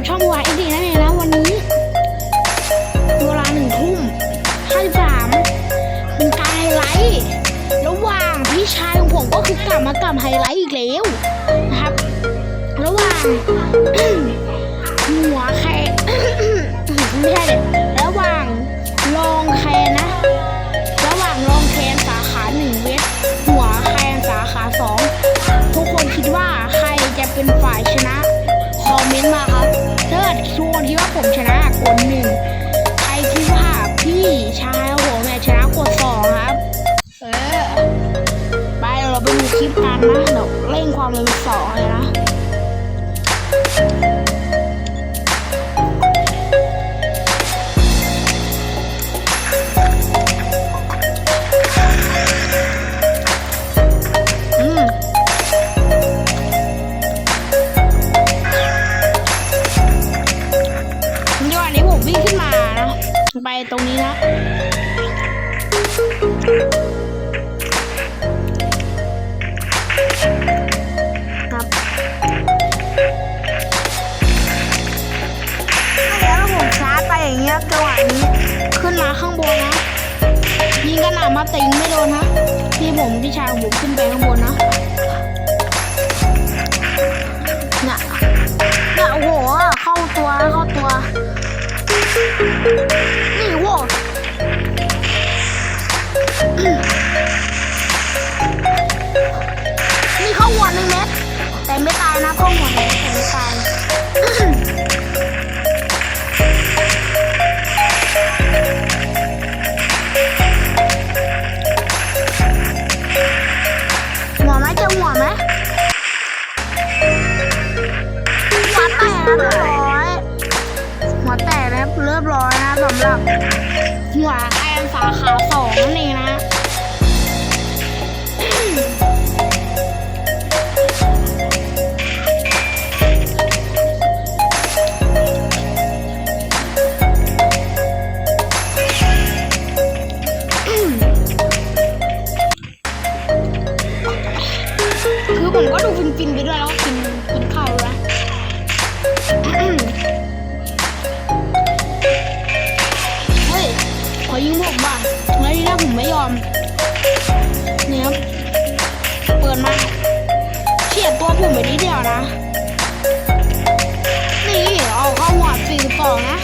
กัช่องวายดีกนั่นเองนะวันนี้เวลาหนึ่งทุ่มห้าสามเป็นการไฮไลท์ระหว่างพี่ชายของผมก็คือกลับมากลับไฮไลท์อีกแล้วนะครับ ระหว่าง i me. ครับ แต่ยังไม่โดนคะพี่ผมพี่ชายผมขึ้นไปข้างบนนะเนี่ยเนี่ยโอ้โห เข้าตัวเข้าตัว นี่โว้นี่เข้าหัวหนึ่งเม็ดแต่ไม่ตายนะเข้าหัวหนึ่งแต่ไม่ตาย halo. ินมาเฉียดตัวผมไปนิดเดียวนะ นี่เอาเข้าหมวสี่สองนะ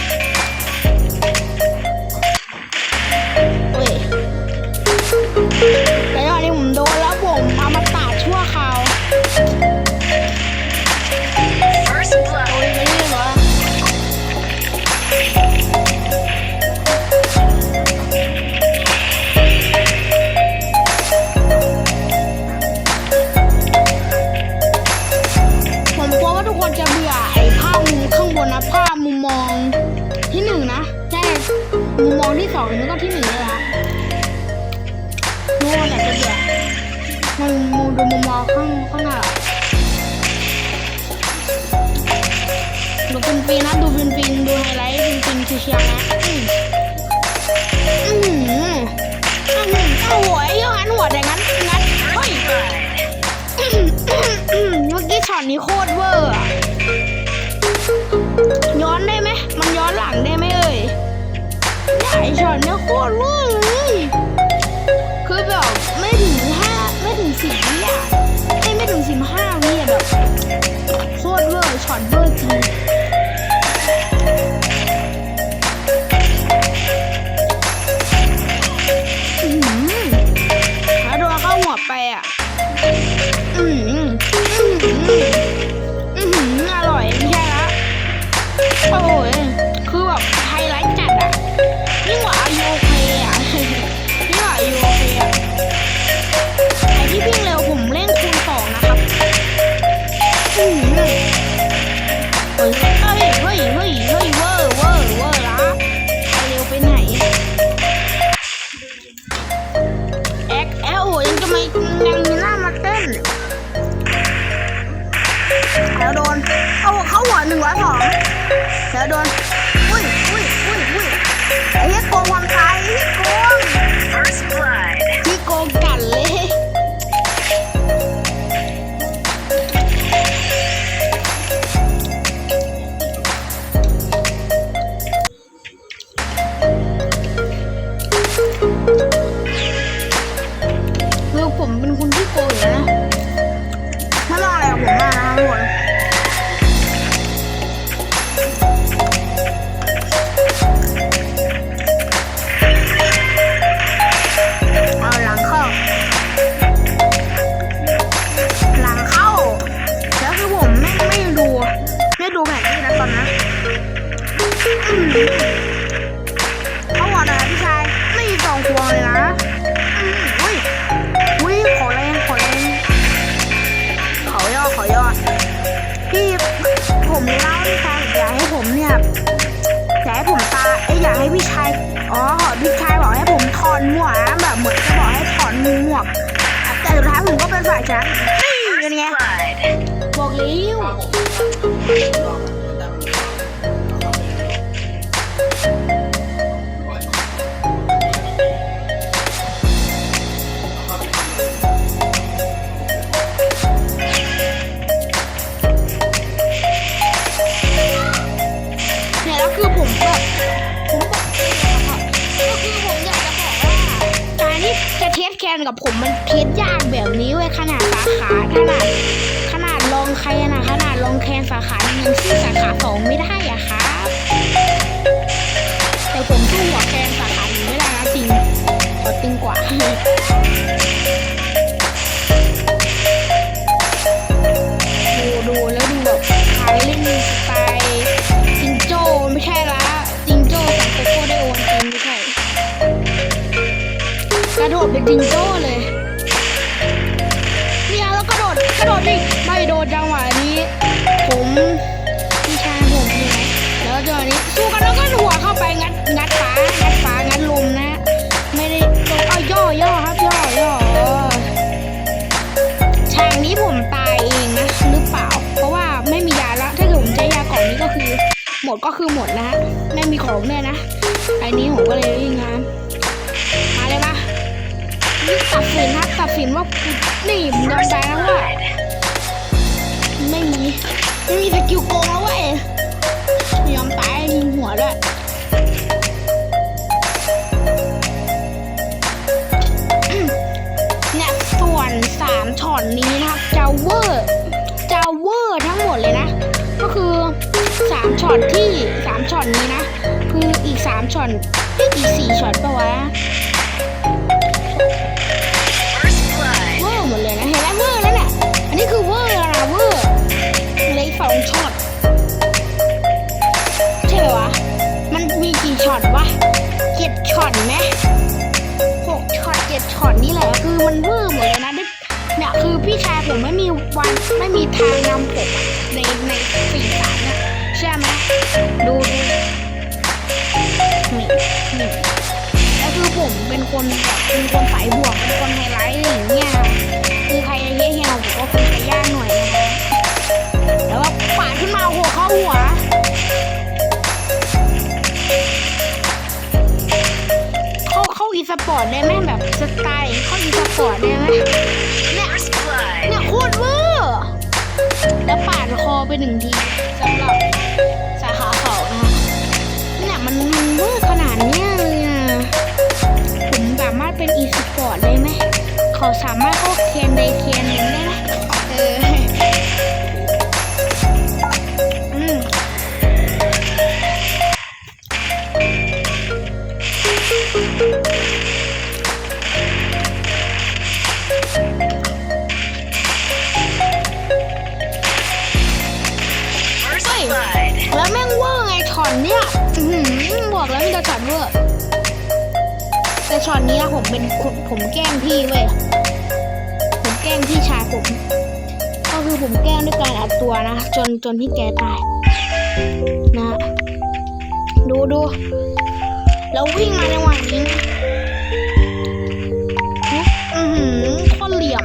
นี้โคตรเวอร์ย้อนได้ไหมมันย้อนหลังได้ไหมเอ่ยไอช็อตเนี่ยโคตรเวอร์เลยคือแบบไม่ถึงห้าไม่ถึงสิบวิ ห访，来เผมเนี่ยอยให้ผมตาเอ้ยอยากให้พี่ชายอ๋อพี่ชายบอกให้ผมถอนหมวกแบบเหมือนจะบอกให้ถอนหมวกแต่สุดท้ายผมก็เป็นฝ่ายชนะนี่เป็นไงบอกลิ้ว โดดดิไม่โดดจังหวะนี้ ผมพี่ชายผมนี่ไหมแล้วจังหวะนี้สู้กันแล้วก็หัวเข้าไปงัดงัดฟ้างัดฟ้างัดลมนะ ไม่ได้ลงเอาย่อย่อครับย่อย่อฉากนี้ผมตายเองนะหรือเปล่า เพราะว่าไม่มียาแล้วถ้าเกิดผมใช้ยากล่องนี้ก็คือหมดก็คือหมดนะฮะไม่มีของเลยนะไอ้นี้ผมก็เลยวิ่งงานมาเลยปะนี่ตัดสินครับ ตัดสินว่ากูนี่มึงยอมตายแล้วว่าไม่มีไม่มีสกิลโกงแล้วเว้ยยอมตายยิงหัวด้วยเนี่ยส่วนสามช็อตนี้นะครับจะเวอร์จะเวอร์ทั้งหมดเลยนะ ก็คือสามช็อตที่สามช็อตนี้นะ คืออีกสามช็อตอีกสี่ช็อตปะวะ ช็อตวะเจ็ดช็อตไหมหกช็อตเจ็ดช็อตนี่แหละคือมันเวอร์หมดเลยนะเนี่ยคือพี่ชายผมไม่มีวันไม่มีทางนำผมในในสี่สามนะใช่ไหมดูดูนี่นี่แล้วคือผมเป็นคนแบบเป็นคนสายบวกเป็นคนไฮไลท์อย่างเงี้ย สปอร์ตได้ไหมแบบสไตล์ข้าอีสปอร์ตได้ไหมเนี่ยเนี่ยโคตรเวอร์แล้วปาดคอไปหนึ่งทีสำหรับสาขาสองนะคะเนี่ยมันมันเวอร์ขนาดเนี้ยเลยอะผมสามารถเป็นอีสปอร์ตได้ไหมเขาสามารถเข้าเคนในเคนหนึ่งได้ไหมเออ แล้วแม่งเวอร์ไงช็อตเนี้ยบอกแล้วมีแต่ช็อตเวอร์แต่ช็อตนี้นะผมเป็นผมแกล้งพี่เว้ยผมแกล้งพี่ชายผมก็คือผมแกล้งด้วยการอัดตัวนะจนจนพี่แกตายนะดูดูแล้ววิ่งมาในวันนี้อือหือคนเหลี่ยม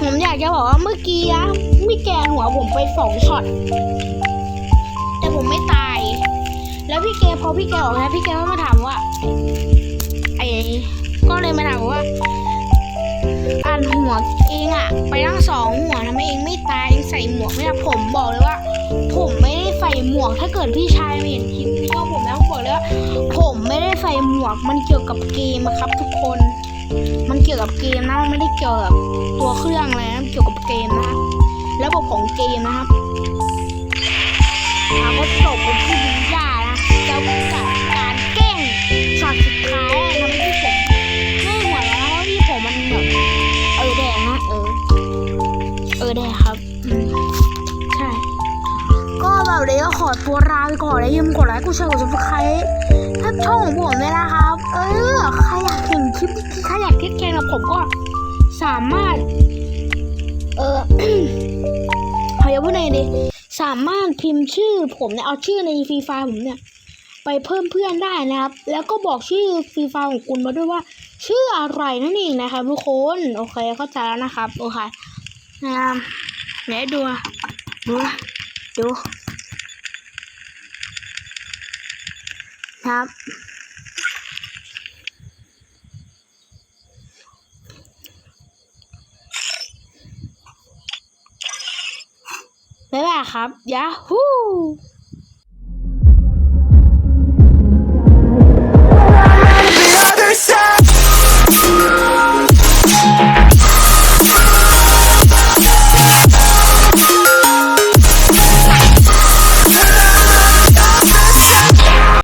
ผมอยากจะบอกว่าเมื่อกี้อะมีแกหัวผมไปสองช็อต แต่ผมไม่ตาย แล้วพี่แกพอพี่แกออกนะพี่แกก็มาถามว่าไอ้ก็เลยมาถามว่าอันหัวเองอะไปตั้งสองหัวทำไมเองไม่ตายเองใส่หมวกไม่ได้ผมบอกเลยว่า ผมไม่ได้ใส่หมวกถ้าเกิดพี่ชายม่เห็นคลิปวิดีโอผมแล้วผมบอกเลยว่าผมไม่ได้ใส่หมวกมันเกี่ยวกับเกมอะครับทุกคน มันเกี่ยวกับเกมนะมันไม่ได้เกี่ยวกับตัวเครื่องเลยนะเกี่ยวกับเกมนะระบบของเกมนะครับเราก็จบเป็นผู้ดียานะแล้วก็จัดการแกล้งช็อตสุดท้ายทำให้ผมไม่หัวแล้วเพราะที่ผมมันแบบเออแดงนะเออเออแดง อตัวลาไปก่อนแล้วยืมกดไลค์กดแชร์กดซับสไครต์ให้ช่องของผมด้วยนะครับ เออใครอยากเห็นคลิปใครอยากคิดแกงกับผมก็สามารถ เออเขาจะพูดไงดีสามารถพิมพ์ชื่อผมเนี่ยเอาชื่อในฟรีไฟล์ผมเนี่ย ไปเพิ่มเพื่อนได้นะครับ แล้วก็บอกชื่อฟรีไฟล์ของคุณมาด้วยว่า ชื่ออะไรนั่นเองนะครับทุกคนโอเคเข้าใจแล้วนะครับโอเคนะครับเดี๋ยวดูดูดูนะ ครับ บ๊ายบายครับ ยาฮู